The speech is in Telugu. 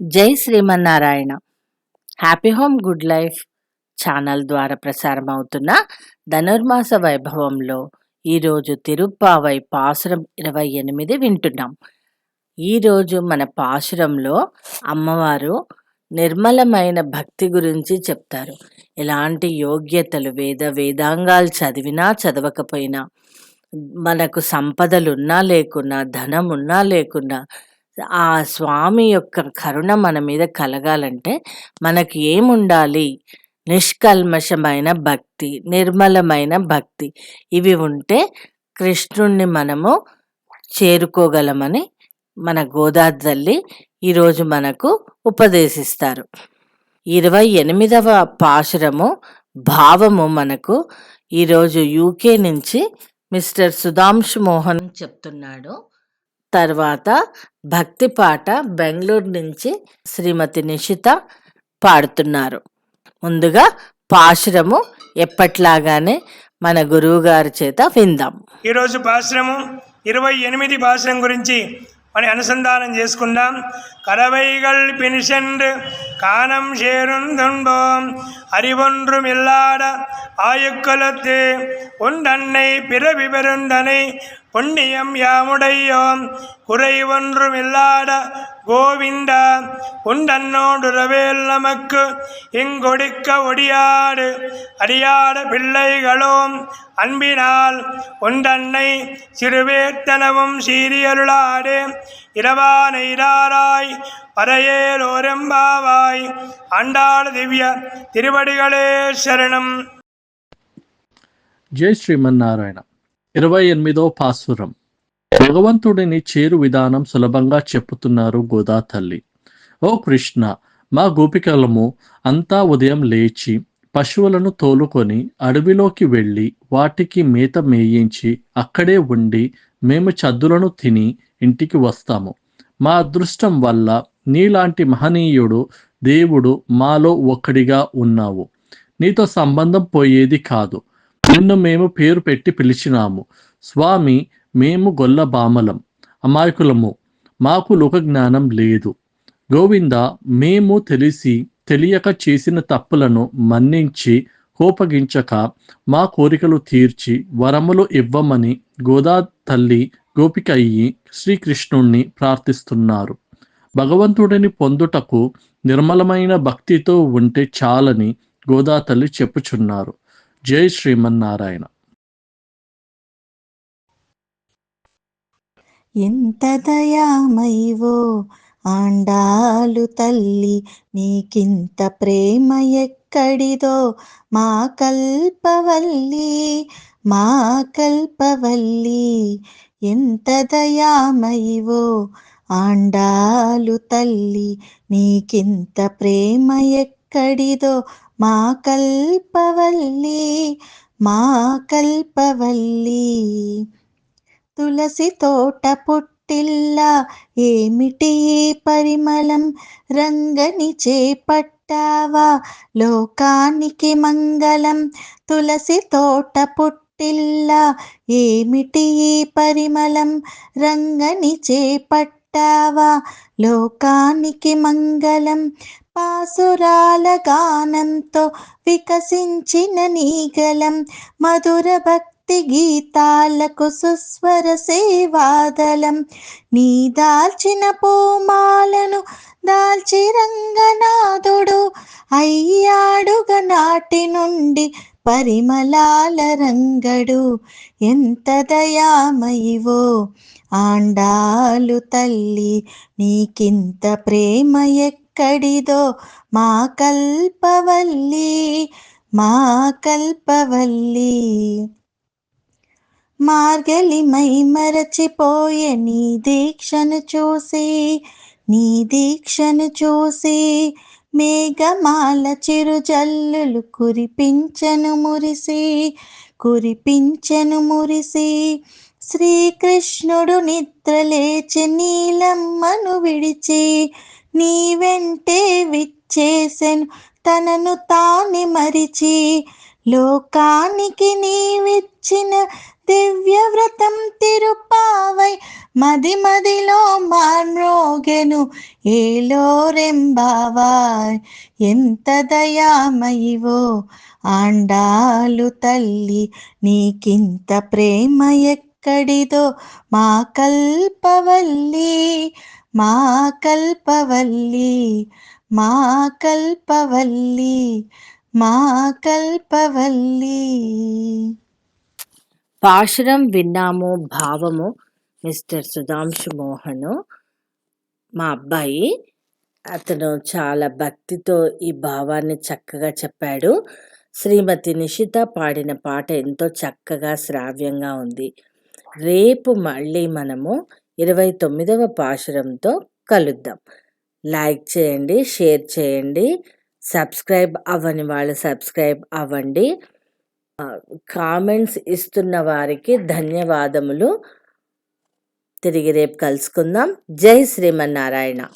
జై Srimannarayana. Happy home good life channel ద్వారా ప్రసారం అవుతున్న ధనుర్మాస వైభవంలో ఈరోజు తిరుప్పావై పాసురం ఇరవై ఎనిమిది వింటున్నాం. ఈరోజు మన పాసురంలో అమ్మవారు నిర్మలమైన భక్తి గురించి చెప్తారు. ఎలాంటి యోగ్యతలు వేద వేదాంగాలు చదివినా చదవకపోయినా మనకు సంపదలున్నా లేకున్నా ధనం ఉన్నా లేకున్నా ఆ స్వామి యొక్క కరుణ మన మీద కలగాలంటే మనకి ఏముండాలి? నిష్కల్మషమైన భక్తి నిర్మలమైన భక్తి ఇవి ఉంటే కృష్ణుణ్ణి మనము చేరుకోగలమని మన గోదావరి తల్లి ఈరోజు మనకు ఉపదేశిస్తారు. ఇరవై ఎనిమిదవ పాశురము భావము మనకు ఈరోజు యూకే నుంచి మిస్టర్ సుధాంశు మోహన్ చెప్తున్నాడు. తర్వాత భక్తి పాట బెంగళూరు నుంచి శ్రీమతి నిషిత పాడుతున్నారు ముందుగా పాశురము ఎప్పట్లాగానే మన గురువు గారి చేత విందాం ఈరోజు పాశ్రము ఇరవై ఎనిమిది పాశ్రం గురించి మరి అనుసంధానం చేసుకుందాం కరవైగల్ పినిషెండ్ కానం షేరుందుండోం அறிவொன்றும் இல்லாத ஆயுக்களத்து உண்டன்னை பிறவி பெருந்தனை புண்ணியம் யாமுடையோம். குறை ஒன்றும் இல்லாட கோவிந்தா உண்டன்னோடுறவேல் நமக்கு இங்கொடுக்க ஒடியாடு. அறியாத பிள்ளைகளோம் அன்பினால் உண்டன்னை சிறுவேத்தனவும் சீரியருளாடு. இரவான இராராய் பரையேலோரெம்பாவாய் ஆண்டாள் திவ்ய திருவடிகளே சரணம். ஜெய் ஸ்ரீமன் நாராயணம். ఇరవై ఎనిమిదో పాసురం భగవంతుడిని చేరు విధానం సులభంగా చెప్పుతున్నారు గోదా తల్లి. ఓ కృష్ణ మా గోపికలము అంతా ఉదయం లేచి పశువులను తోలుకొని అడవిలోకి వెళ్ళి వాటికి మేత మేయించి అక్కడే ఉండి మేము చద్దులను తిని ఇంటికి వస్తాము. మా అదృష్టం వల్ల నీలాంటి మహనీయుడు దేవుడు మాలో ఒక్కడిగా ఉన్నావు. నీతో సంబంధం పోయేది కాదు. నిన్ను మేము పేరు పెట్టి పిలిచినాము. స్వామి మేము గొల్ల బామలం. అమాయకులము మాకు లోక జ్ఞానం లేదు. గోవింద మేము తెలిసి తెలియక చేసిన తప్పులను మన్నించి కోపగించక మా కోరికలు తీర్చి వరములు ఇవ్వమని గోదా తల్లి గోపిక అయ్యి శ్రీకృష్ణుణ్ణి ప్రార్థిస్తున్నారు. భగవంతుడిని పొందుటకు నిర్మలమైన భక్తితో ఉంటే చాలని గోదా తల్లి చెప్పుచున్నారు. జై శ్రీమన్నారాయణ. ఎంత దయామైవో ఆండాలు తల్లి నీకింత ప్రేమ ఎక్కడిదో మా కల్పవల్లి మా కల్పవల్లి. ఎంత దయామైవో ఆండాలు తల్లి నీకింత ప్రేమ ఎక్కడిదో మా కల్పవల్లి మా కల్పవల్లి. తులసి తోట పుట్టిల్ల ఏమిటి పరిమళం? రంగని చేపట్టావా? లోకానికి మంగళం. తులసి తోట పుట్టిల్ల ఏమిటి పరిమళం? రంగని పెట్టావా లోకానికి మంగళం పాసురాల గానంతో వికసించిన నీగలం మధుర భక్తి గీతాలకు సుస్వర సేవాదలం నీ దాల్చిన పూమాలను దాల్చి రంగనాథుడు అయ్యాడుగ నాటి నుండి పరిమళాల రంగడు. ఎంత దయామయివో ఆండాలు తల్లి నీకింత ప్రేమ ఎక్కడిదో మా కల్పవల్లి మా కల్పవల్లి. మార్గలిమై మరచిపోయే నీ దీక్షను చూసి నీ దీక్షను చూసి మేఘమాల చిరుజల్లులు కురిపించను మురిసి కురిపించను మురిసి శ్రీకృష్ణుడు నిద్రలేచి నీలమ్మను విడిచి నీ వెంటే విచ్చేసెను తనను తాని మరిచి. లోకానికి నీవిచ్చిన దివ్యవ్రతం తిరుపావై మది మదిలో మాన్రోగెను ఏలోరెంబావాయ్ ఎంత దయామయివో. ఆండాలు తల్లి నీకింత ప్రేమ ఎక్కడిదో? మా కల్పవల్లి మా కల్పవల్లి మా కల్పవల్లి మా కల్పవల్లి. పాశురం విన్నాము భావము మిస్టర్ సుధాంశు మోహను మా అబ్బాయి. అతను చాలా భక్తితో ఈ భావాన్ని చక్కగా చెప్పాడు. శ్రీమతి నిషిత పాడిన పాట ఎంతో చక్కగా శ్రావ్యంగా ఉంది. రేపు మళ్ళీ మనము ఇరవై తొమ్మిదవ పాశురంతో కలుద్దాం. లైక్ చేయండి షేర్ చేయండి సబ్స్క్రైబ్ అవ్వని వాళ్ళు సబ్స్క్రైబ్ అవ్వండి. కామెంట్స్ ఇస్తున్న వారికి ధన్యవాదములు. తిరిగి రేపు కలుసుకుందాం. జై శ్రీమన్నారాయణ.